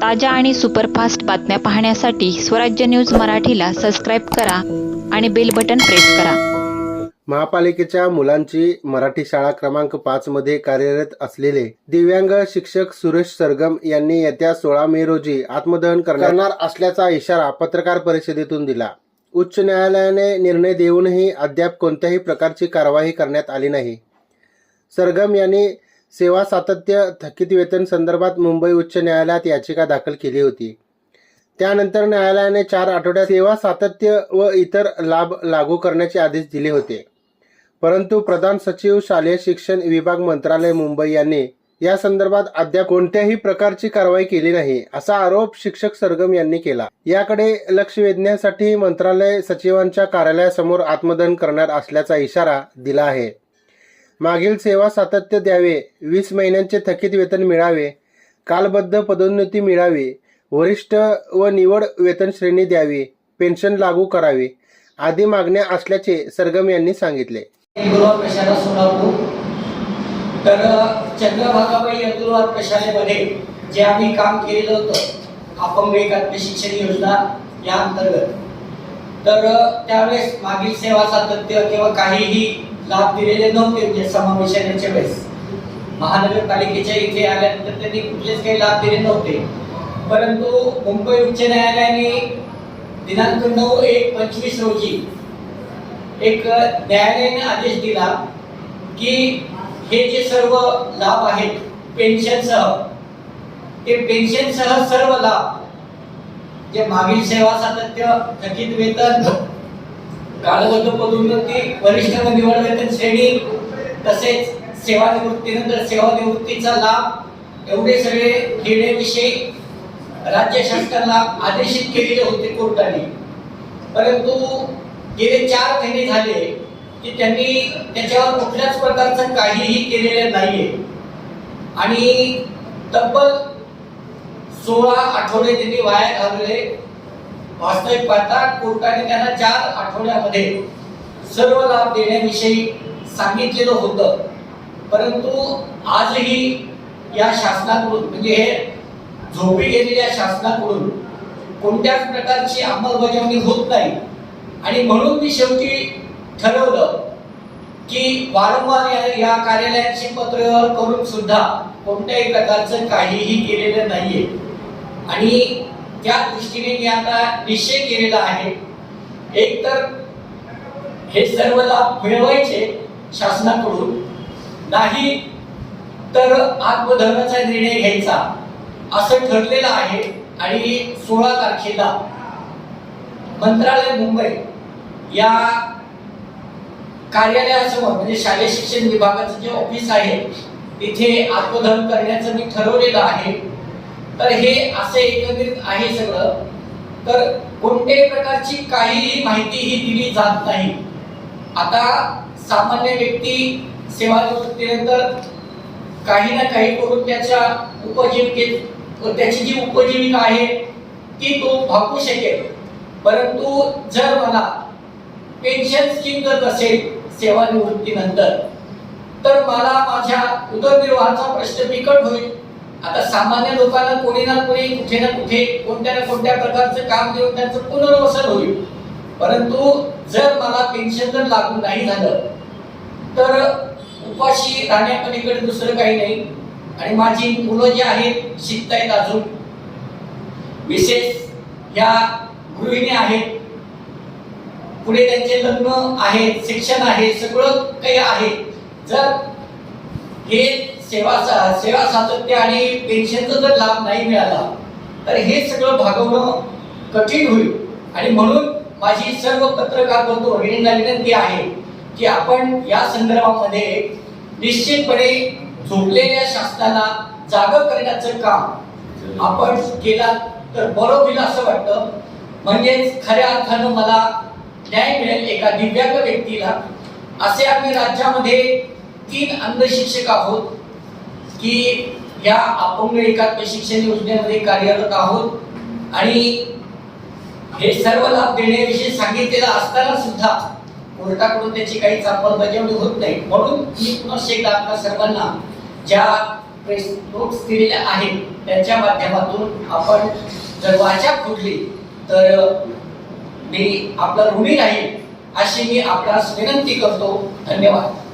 ताज्या आणि सुपरफास्ट बातम्या पाहण्यासाठी स्वराज्य न्यूज मराठीला सबस्क्राईब करा आणि बेल बटन प्रेस करा. महापालिकेच्या मुलांची मराठी शाळा क्रमांक पाच मध्ये कार्यरत असलेले दिव्यांग शिक्षक सुरेश सरगम यांनी येत्या सोळा मे रोजी आत्मदहन करणार असल्याचा इशारा पत्रकार परिषदेतून दिला. उच्च न्यायालयाने निर्णय देऊनही अद्याप कोणत्याही प्रकारची कारवाई करण्यात आली नाही. सरगम यांनी सेवा सातत्य थकीत वेतन संदर्भात मुंबई उच्च न्यायालयात याचिका दाखल केली होती. त्यानंतर न्यायालयाने चार आठवड्यात सेवा सातत्य व इतर लाभ लागू करण्याचे आदेश दिले होते. परंतु प्रधान सचिव शालेय शिक्षण विभाग मंत्रालय मुंबई यांनी या संदर्भात अद्याप कोणत्याही प्रकारची कारवाई केली नाही असा आरोप शिक्षक सरगम यांनी केला. याकडे लक्ष वेधण्यासाठी मंत्रालय सचिवांच्या कार्यालयासमोर आत्मदहन करणार असल्याचा इशारा दिला आहे. मागील सेवा सातत्य द्यावे. वीस महिन्यांचे थकीत वेतन मिळावे. कालबद्ध पदोन्नती मिळावी. वरिष्ठ व निवड वेतन श्रेणी द्यावी. पेन्शन लागू करावी. आदी मागण्या असल्याचे सरगम यांनी सांगितले. तर चंद्रभागाबाई अग्रवाल प्रशालेमध्ये जे आम्ही काम केलेलं होतं अपंग एकात्म शिक्षण योजना या अंतर्गत. तर त्यावेळेस मागील सेवा सातत्य किंवा काहीही लाभ दिलेले नव्हते म्हणजे समावेशनाच्या वेळेस. महानगरपालिकेच्या इथे आल्यानंतर त्यांनी कुठलेच काही लाभ दिले नव्हते. परंतु मुंबई उच्च न्यायालयाने दिनांक नऊ एक पंचवीस रोजी एक न्यायालयाने आदेश दिला की हे जे सर्व लाभ आहेत पेन्शनसह ते पेन्शनसह सर्व लाभ जे मागील सेवा सातत्य थकीत वेतन कालबद्ध पदोन्नती वरिष्ठ व निवड वेतन श्रेणी तसेच सेवानिवृत्तीनंतर सेवानिवृत्तीचा लाभ एवढे सगळे घेण्याविषयी राज्य शासनाला आदेशित केलेले होते कोर्टाने. परंतु गेले चार महिने झाले की त्यांनी त्याच्यावर कुठल्याच प्रकारचं काहीही केलेलं नाहीये. आणि तब्बल सोळा आठवडे त्यांनी वाया घालवले. वास्तविक पाहता कोर्टाने त्यांना चार आठवड्यामध्ये सर्व लाभ देण्याविषयी सांगितलेलं होतं. परंतु आजही या शासनाकडून म्हणजे हे झोपी गेलेल्या शासनाकडून कोणत्याच प्रकारची अंमलबजावणी होत नाही. आणि म्हणून मी शेवटी ठरवलं की वारंवार या- या कार्यालयाची पत्रव्यवहार करून सुद्धा कोणत्याही प्रकारचं काहीही केलेलं नाहीये. आणि त्या दृष्टीने मी आता निश्चय केलेला आहे एक तर हे सर्व लाभ मिळवायचे शासनाकडून नाही तर आत्मधर्माचा निर्णय घ्यायचा असं ठरलेलं आहे आणि सोळा तारखेला मंत्रालय मुंबई या कार्यालयासमोर म्हणजे शालेय शिक्षण विभागाचं जे ऑफिस आहे तिथे आत्मदहन करण्याचं मी ठरवलेलं आहे. तर हे असे एकत्रित आहे सगळं. तर कोणत्याही प्रकारची काहीही माहिती ही दिली जात नाही. आता सामान्य व्यक्ती सेवानिवृत्तीनंतर काही ना काही करून त्याच्या उपजीविकेत त्याची जी उपजीविका आहे ती तो भागू शकेल. परंतु जर मला पेन्शन स्कीम जर असेल सेवानिवृत्तीनंतर तर मला माझ्या उदरनिर्वाहाचा प्रश्न बिकट होईल. आता सामान्य लोकांना कोणी ना कोणी कुठे ना कुठे कोणत्या ना कोणत्या प्रकारचं काम देऊन त्यांचं पुनर्वसन होईल. परंतु जर मला पेन्शन जर लागू नाही झालं तर उपाशी राहण्यापलीकडे दुसरं काही नाही. आणि माझी मुलं जी आहेत शिकतायत अजून. विशेष ह्या गृहिणी आहेत. पुढे त्यांचे लग्न आहे शिक्षण आहे सगळं काही आहे. जर हे सेवा सा- सेवा सातत्य आणि पेन्शनचा जर लाभ नाही मिळाला तर हे सगळं भागवणं कठीण होईल. आणि म्हणून माझी सर्व पत्रकार बंधू भगिनींना विनंती आहे की आपण या संदर्भामध्ये निश्चितपणे झोपलेल्या शासनाला जाग करण्याचं काम आपण केला तर बरं होईल असं वाटतं. म्हणजेच खऱ्या अर्थानं मला न्याय मिळेल एका दिव्यांग व्यक्तीला. असे आम्ही राज्यामध्ये तीन अंध शिक्षक आहोत. की या अपंग एकात्म शिक्षण योजनेमध्ये कार्यरत आहोत. आणि हे सर्व लाभ देण्याविषयी सांगितलेलं असताना सुद्धा कोर्टाकडून त्याची काही अंमलबजावणी होत नाही. म्हणून मी पुन्हा एकदा आपल्या सर्वांना. ज्या प्रेस नोट्स दिलेल्या आहेत त्यांच्या माध्यमातून आपण जर वाचा फुटली तर मी आपला ऋणी राहील अशी मी आपल्यास विनंती करतो. धन्यवाद.